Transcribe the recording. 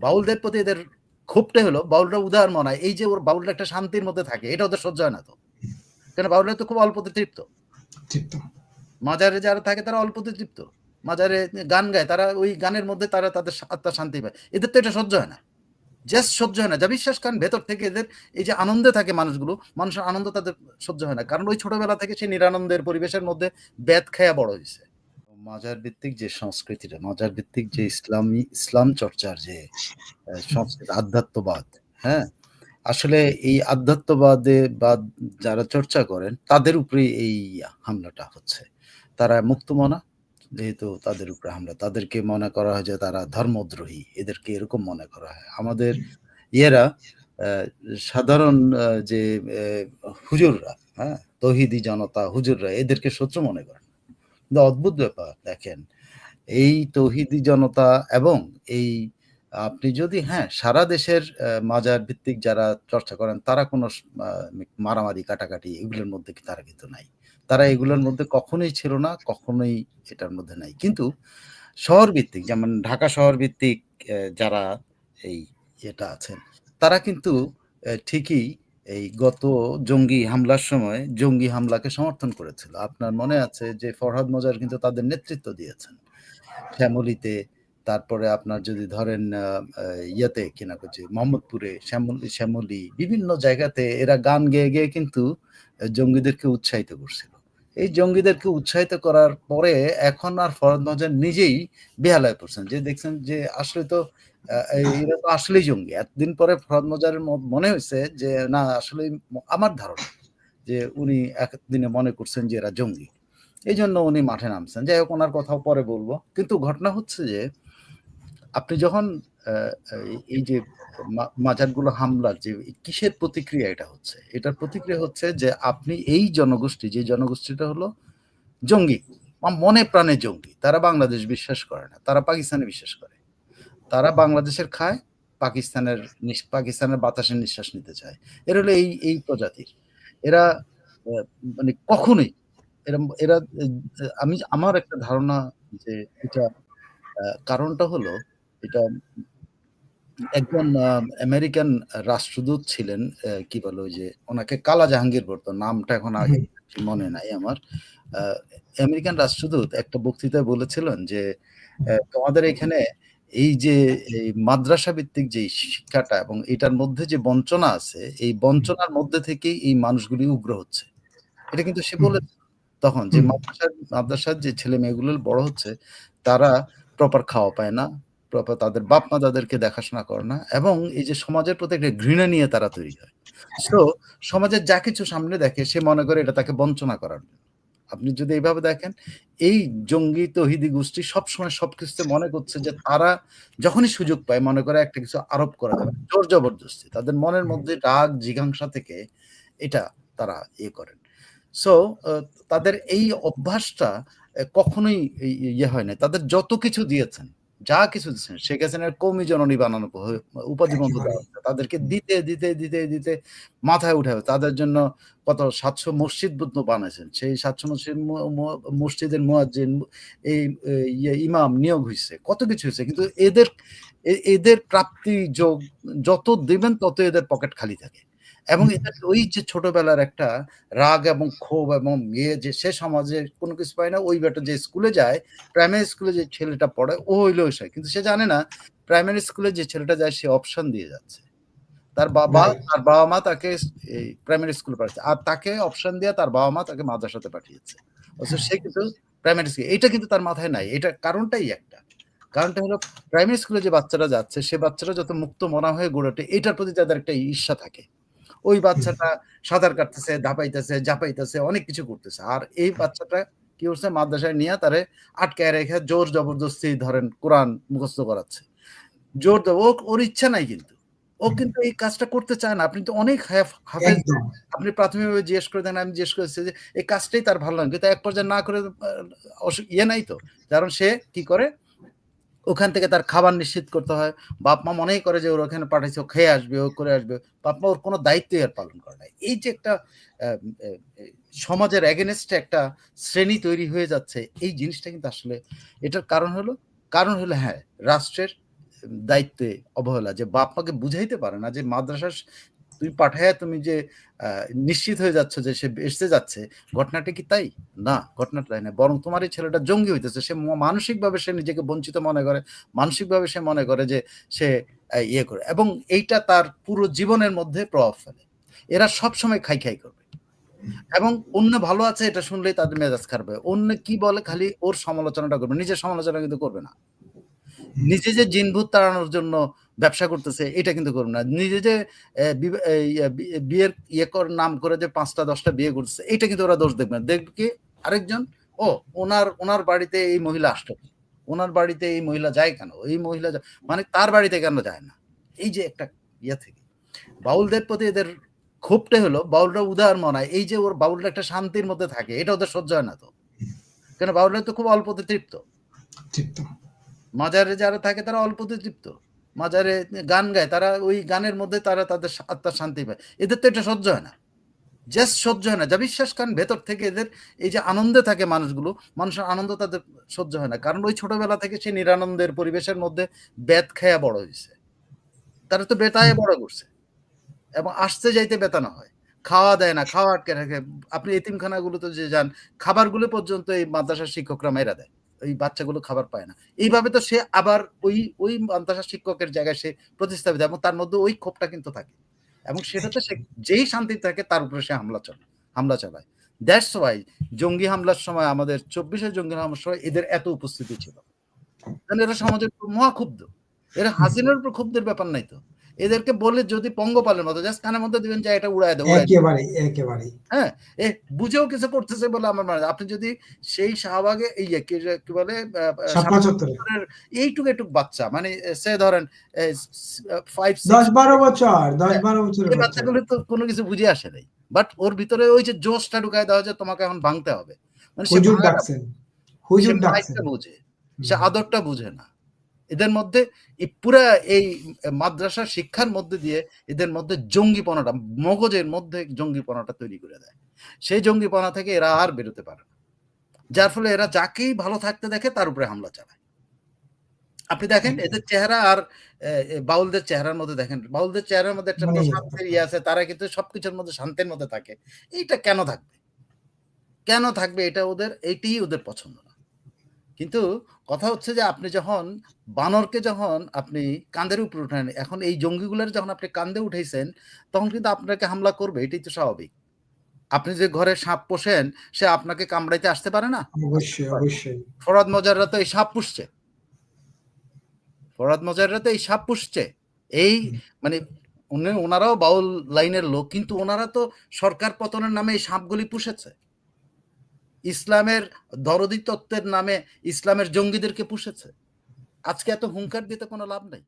বাউলদের প্রতি এদের ক্ষোভটাই হলো বাউলরা উদার মনে হয় এই যে ওর বাউলরা একটা শান্তির মধ্যে থাকে এটা ওদের সহ্য হয় না তো। কেন বাউলরা তো খুব অল্পতে তৃপ্ত। মাজারে যারা থাকে তারা অল্পতে তৃপ্ত। মাজারে গান গায় তারা ওই গানের মধ্যে তারা তাদের আত্মা শান্তি পায়। এদের তো এটা সহ্য হয় না। জাস্ট সহ্য হয় না। যা বিশ্বাস করেন ভেতর থেকে এদের এই যে আনন্দে থাকে মানুষগুলো মানুষের আনন্দ তাদের সহ্য হয় না। কারণ ওই ছোটবেলা থেকে সেই নিরানন্দের পরিবেশের মধ্যে ব্যাত খেয়া বড় হয়েছে মাজার ভিত্তিক যে সংস্কৃতিটা মাজার ভিত্তিক যে ইসলামী, ইসলাম চর্চার যে সংস্কৃতি, আধ্যাত্মবাদ হ্যাঁ? আসলে এই আধ্যাত্মবাদে বা যারা চর্চা করেন, তাদের উপরেই এই হামলাটা হচ্ছে। তারা মুক্তমনা, যেহেতু তাদের উপরে হামলা, তাদেরকে মনে করা হয় যে তারা ধর্মদ্রোহী, এদেরকে এরকম মনে করা হয়। আমাদের ইয়েরা সাধারণ যে হুজুররা হ্যাঁ? তহিদি জনতা, হুজুররা, এদেরকে শত্রু মনে করেন। অদ্ভুত ব্যাপার, দেখেন। এই তৌহিদি জনতা এবং এই আপনি যদি হ্যাঁ সারা দেশের মাজার ভিত্তিক যারা চর্চা করেন, তারা কোনো মারামারি, কাটাকাটি এগুলোর মধ্যে তারা কিন্তু নাই। তারা এগুলোর মধ্যে কখনোই ছিল না, কখনোই এটার মধ্যে নাই। কিন্তু শহর ভিত্তিক যেমন ঢাকা শহর ভিত্তিক যারা এই এটা আছেন, তারা কিন্তু ঠিকই এই গত জঙ্গি হামলার সময় জঙ্গি হামলাকে সমর্থন করেছিল। আপনার মনে আছে যে ফরহাদ মজার কিন্তু তাদের নেতৃত্ব দিয়েছেন। শ্যামলীতে, তারপরে আপনার যদি ধরেন ইয়েতে কিনা করছে মোহাম্মদপুরে, শ্যামলী, শ্যামলি, বিভিন্ন জায়গাতে এরা গান গেয়ে গেয়ে কিন্তু জঙ্গিদেরকে উৎসাহিত করছিল। এই জঙ্গিদেরকে উৎসাহিত করার পরে এখন আর ফরহাদ মজার নিজেই বেহালায় পড়ছেন। যে দেখছেন যে আসলে তো এরা আসলেই জঙ্গি। এতদিন পরে ফরহাদ মজারের মনে হয়েছে যে, না আসলে আমার ধারণা যে উনি একদিনে মনে করছেন যে এরা জঙ্গি। এই জন্য উনি মাঠে নামছেন। যাই হোক, ওনার কথাও পরে বলব। কিন্তু ঘটনা হচ্ছে যে, আপনি যখন এই- যে মাজারগুলো হামলার যে, কিসের প্রতিক্রিয়া এটা হচ্ছে? এটার প্রতিক্রিয়া হচ্ছে যে, আপনি এই জনগোষ্ঠী, যে জনগোষ্ঠীটা হলো জঙ্গি মনে প্রাণে জঙ্গি, তারা বাংলাদেশ বিশ্বাস করে না, তারা পাকিস্তানে বিশ্বাস করে। তারা বাংলাদেশের খায় পাকিস্তানের পাকিস্তানের বাতাসের নিঃশ্বাস নিতে চায়। এর হলো এই এই প্রজাতির। এরা মানে কখনোই এরা এরা আমি আমার একটা ধারণা যে এটা কারণটা হলো এটা একজন আমেরিকান রাষ্ট্রদূত ছিলেন আহ, কি বলে ওই যে ওনাকে কালা জাহাঙ্গীর বলতো নামটা এখন আগে মনে নাই আমার। আহ, আমেরিকান রাষ্ট্রদূত একটা বক্তৃতায় বলেছিলেন যে তোমাদের এখানে এই যে এই মাদ্রাসা ভিত্তিক যে শিক্ষাটা এবং এটার মধ্যে যে বঞ্চনা আছে এই বঞ্চনার মধ্যে থেকেই এই মানুষগুলি উগ্র হচ্ছে। এটা কিন্তু সে বলে তখন যে। মাদ্রাসার মাদ্রাসার যে ছেলে মেয়েগুলো বড় হচ্ছে তারা প্রপার খাওয়া পায় না প্রপার তাদের বাপ মা তাদেরকে দেখাশোনা করে না এবং এই যে সমাজের প্রতি একটা ঘৃণা নিয়ে তারা তৈরি হয়। সো সমাজের যা কিছু সামনে দেখে সে মনে করে এটা তাকে বঞ্চনা করার জন্য। আপনি যদি এইভাবে দেখেন, এই জঙ্গি তহিদি গোষ্ঠী সবসময় সবকিছুতে মনে করছে যে তারা যখনই সুযোগ পায়, মনে করে একটা কিছু আরোপ করা যাবে জোর জবরদস্তি। তাদের মনের মধ্যে রাগ, জিঘাংসা থেকে এটা তারা ইয়ে করেন। সো তাদের এই অভ্যাসটা কখনোই ইয়ে হয় না তাদের যত কিছু দিয়েছেন যা কিছু দিচ্ছেন শেখ হাসিনার কৌমি জননী বানানো উপাধি বন্ধ তাদেরকে দিতে দিতে দিতে দিতে মাথায় উঠে তাদের জন্য কত সাতশো মসজিদ বুদ্ধ বানাইছেন। সেই সাতশো মসজিদ মসজিদের মুয়াজ্জিন এই ইয়ে ইমাম নিয়োগ হয়েছে কত কিছু হয়েছে কিন্তু এদের এদের প্রাপ্তি যোগ যত দিবেন তত এদের পকেট খালি থাকে। এবং এটা ওই যে ছোটবেলার একটা রাগ এবং ক্ষোভ এবং ইয়ে যে সে সমাজে কোনো কিছু পায় না ওই বেটা যে স্কুলে যায় প্রাইমারি স্কুলে যে ছেলেটা পড়ে ও হইল ওই সে। কিন্তু সে জানে না প্রাইমারি স্কুলে যে ছেলেটা যায় সে অপশন দিয়ে যাচ্ছে। তার বাবা তার বাবা মা তাকে এই প্রাইমারি স্কুলে পাঠিয়েছে আর তাকে অপশন দিয়ে তার বাবা মা তাকে মাদ্রাসাতে পাঠিয়েছে। অথচ সে কিন্তু প্রাইমারি স্কুল এটা কিন্তু তার মাথায় নাই। এটা কারণটাই একটা। কারণটা হলো প্রাইমারি স্কুলে যে বাচ্চারা যাচ্ছে সে বাচ্চারা যত মুক্ত মনা হয়ে গড়ে ওঠে এটার প্রতি তাদের একটা ঈর্ষা থাকে। ওই বাচ্চাটা সাঁতার কাটতেছে ধাপাইতেছে জাপাইতেছে অনেক কিছু করতেছে। আর এই বাচ্চাটা কি করছে? মাদ্রাসায় নিয়ে তারে আটকায় রেখে জোর জবরদস্তি ধরেন কোরআন মুখস্থ করাচ্ছে। জোর ও ওর ইচ্ছা নাই কিন্তু। ও কিন্তু এই কাজটা করতে চায় না। আপনি তো অনেক হাফ- হাফেজ। আপনি প্রাথমিকভাবে জিজ্ঞেস করে দেন আমি জিজ্ঞেস করেছি যে এই কাজটাই তার ভালো লাগে কিন্তু এক পর্যায়ে না করে ইয়ে নাই তো। কারণ সে কি করে? ওখান থেকে তার খাবার নিশ্চিত করতে হয়। বাপ মা মনেই করে যে ওর ওখানে পাঠাইছে ও খেয়ে আসবে, ও করে আসবে। বাপ মা ওর কোনো দায়িত্বই আর পালন করে না। এই যে একটা সমাজের এগেনস্টে একটা শ্রেণি তৈরি হয়ে যাচ্ছে, এই জিনিসটা কিন্তু আসলে এটার কারণ হলো কারণ হলো হ্যাঁ রাষ্ট্রের দায়িত্বে অবহেলা। যে বাপ মাকে বুঝাইতে পারে না যে মাদ্রাসা তুমি পাঠায়া তুমি যে নিশ্চিত হয়ে যাচ্ছ যে সে এসতে যাচ্ছে, ঘটনাটা কি তাই? না, ঘটনাটা তাই না। বরং তোমার এই ছেলেটা জঙ্গি হইতেছে। সে মানসিকভাবে সে নিজেকে বঞ্চিত মনে করে, মানসিকভাবে সে মনে করে যে সে ইয়ে করে এবং এইটা তার পুরো জীবনের মধ্যে প্রভাব ফেলে। এরা সব সময় খাই খাই করবে। এবং অন্য ভালো আছে এটা শুনলেই তাদের মেজাজ খারাপ হয়। অন্য কি বলে খালি ওর সমালোচনাটা করবে। নিজের সমালোচনা কিন্তু করবে না। নিজে যে জিনভূত তাড়ানোর জন্য ব্যবসা করতেছে, এটা কিন্তু করবে না। নিজে যে বি- বিয়ের ইয়ে কর, নাম করে যে পাঁচটা, দশটা বিয়ে করতেছে, এটা কিন্তু ওরা দোষ দেখবে না। দেখবে কি আরেকজন, ও, ওনার ওনার বাড়িতে এই মহিলা আসতো কি? ওনার বাড়িতে এই মহিলা যায় কেন? এই মহিলা মানে তার বাড়িতে কেন যায় না? এই যে একটা ইয়ে থেকে। বাউলদের প্রতি এদের ক্ষোভটা হলো, বাউলরা উদার মনায়। এই যে ওর বাউলরা একটা শান্তির মধ্যে থাকে, এটা ওদের সহ্য হয় না তো। কেন? বাউলরা তো খুব অল্পতে তৃপ্ত। ঠিক তো মাজারে যারা থাকে তারা অল্পতে তৃপ্ত। মাজারে গান গায়, তারা ওই গানের মধ্যে তারা তাদের আত্মার শান্তি পায়। এদের তো এটা সহ্য হয় না। জাস্ট সহ্য হয় না। যা বিশ্বাস করেন, ভেতর থেকে এদের এই যে আনন্দে থাকে মানুষগুলো, মানুষের আনন্দ তাদের সহ্য হয় না। কারণ ওই ছোটবেলা থেকে সে নিরানন্দের পরিবেশের মধ্যে বেত খায়া বড় হয়েছে। তারা তো বেতায় বড় করছে। এবং আসতে যাইতে বেতানো হয়। খাওয়া দেয় না, খাওয়া আটকে রাখে। আপনি এতিমখানাগুলোতে যে যান, খাবারগুলো পর্যন্ত এই মাদ্রাসার শিক্ষকরা মেরা দেয়। ওই বাচ্চাগুলো খাবার পায় না। এইভাবে তো সে আবার ওই ওই মাদ্রাসা শিক্ষকের জায়গায় সে প্রতিস্থাপিত এবং তার মধ্যে ওই ক্ষোভটা কিন্তু থাকে। এবং সেটাতে সে যেই শান্তি থাকে তার উপরে সে হামলা চালায় হামলা চালায়। দ্যাটস ওয়াই জঙ্গি হামলার সময়, আমাদের চব্বিশে জঙ্গি হামলার সময় এদের এত উপস্থিতি ছিল। কারণ এরা সমাজের মহাক্ষুব্ধ। এরা হাসিনার উপর ক্ষুব্ধের ব্যাপার নাই তো। এদেরকে বলে যদি পঙ্গপালের মতো জাস্ট কানের মধ্যে দিবেন যে এটা উড়ায় দেবো একেবারে একেবারে হ্যাঁ এ বুঝেও কিছু করতেছে বলে আমার মনে আপনি যদি সেই শাহবাগে এই কি বলে এইটুকু একটু বাচ্চা মানে সে ধরেন ফাইভ দশ বারো বছর দশ বারো বছরের এই বাচ্চা। বাচ্চাগুলো তো কোনো কিছু বুঝে আসে নাই। বাট ওর ভিতরে ওই যে জোশটা ঢুকায় দেওয়া যে তোমাকে এখন ভাঙতে হবে। মানে হুজুর ডাকছেন হুজুর ডাকছেন। বুঝে সে আদরটা বুঝে না। এদের মধ্যে এই পুরা এই মাদ্রাসা শিক্ষার মধ্যে দিয়ে এদের মধ্যে জঙ্গিপনাটা মগজের মধ্যে জঙ্গিপনাটা তৈরি করে দেয়। সেই জঙ্গিপনা থেকে এরা আর বেরোতে পারে না। যার ফলে এরা যাকেই ভালো থাকতে দেখে তার উপরে হামলা চালায়। আপনি দেখেন এদের চেহারা আর বাউলদের চেহারার মধ্যে দেখেন বাউলদের চেহারার মধ্যে একটা মানে- প্রশান্তির ইয়ে আছে তারা কিন্তু সবকিছুর মধ্যে শান্তির মধ্যে থাকে। এইটা কেন থাকবে? কেন থাকবে? এটা ওদের এইটাই ওদের পছন্দ। কিন্তু কথা হচ্ছে যে আপনি যখন বানরকে যখন আপনি কাঁধের উপর উঠান এখন এই জঙ্গিগুলোর যখন আপনি কাঁধে উঠাইছেন তখন কিন্তু আপনাকে হামলা করবে এটাই তো স্বাভাবিক। আপনি যে ঘরে সাপ পোষেন সে আপনাকে কামড়াইতে আসতে পারে না? অবশ্যই অবশ্যই। ফরাদ মজাররা তো এই সাপ পুষছে। ফরাদ মজাররা তো এই সাপ পুষছে। এই মানে উনি- ওনারাও বাউল লাইনের লোক কিন্তু ওনারা তো সরকার পতনের নামে এই সাপগুলি পুষেছে। ইসলামের দরদি তত্ত্বের নামে ইসলামের জঙ্গিদেরকে পুষেছে। আজকে এত হুঙ্কার দিতে কোনো লাভ নেই।